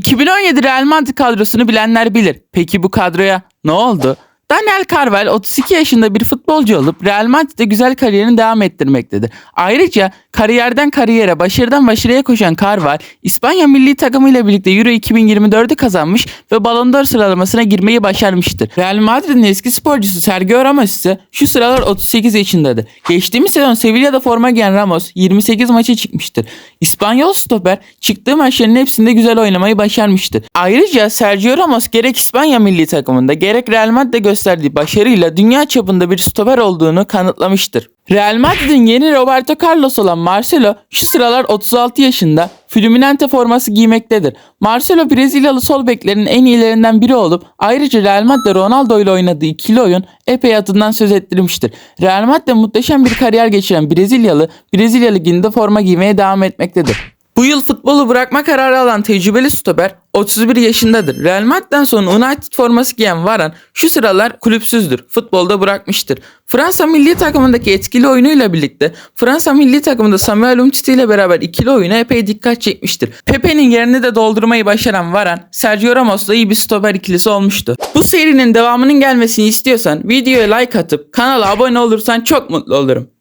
2017 Real Madrid kadrosunu bilenler bilir. Peki bu kadroya ne oldu? Daniel Carval 32 yaşında bir futbolcu olup Real Madrid'de güzel kariyerini devam ettirmektedir. Ayrıca kariyerden kariyere, başarıdan başarıya koşan Carval, İspanya milli takımıyla birlikte Euro 2024'ü kazanmış ve Ballon d'Or sıralamasına girmeyi başarmıştır. Real Madrid'in eski sporcusu Sergio Ramos ise şu sıralar 38 yaşındadır. Geçtiğimiz sezon Sevilla'da forma giyen Ramos 28 maça çıkmıştır. İspanyol stoper çıktığı maçların hepsinde güzel oynamayı başarmıştır. Ayrıca Sergio Ramos gerek İspanya milli takımında gerek Real Madrid'de gösterdiği başarıyla dünya çapında bir stoper olduğunu kanıtlamıştır. Real Madrid'in yeni Roberto Carlos olan Marcelo şu sıralar 36 yaşında Fluminense forması giymektedir. Marcelo Brezilyalı sol beklerin en iyilerinden biri olup ayrıca Real Madrid'de Ronaldo ile oynadığı ikili oyun epey adından söz ettirmiştir. Real Madrid'de muhteşem bir kariyer geçiren Brezilyalı Brezilya Ligi'nde forma giymeye devam etmektedir. Bu yıl futbolu bırakma kararı alan tecrübeli stoper 31 yaşındadır. Real Madrid'den sonra United forması giyen Varane şu sıralar kulüpsüzdür. Futbolda bırakmıştır. Fransa milli takımındaki etkili oyunuyla birlikte Fransa milli takımında Samuel Umtiti ile beraber ikili oyuna epey dikkat çekmiştir. Pepe'nin yerini de doldurmayı başaran Varane, Sergio Ramos'la iyi bir stoper ikilisi olmuştu. Bu serinin devamının gelmesini istiyorsan videoya like atıp kanala abone olursan çok mutlu olurum.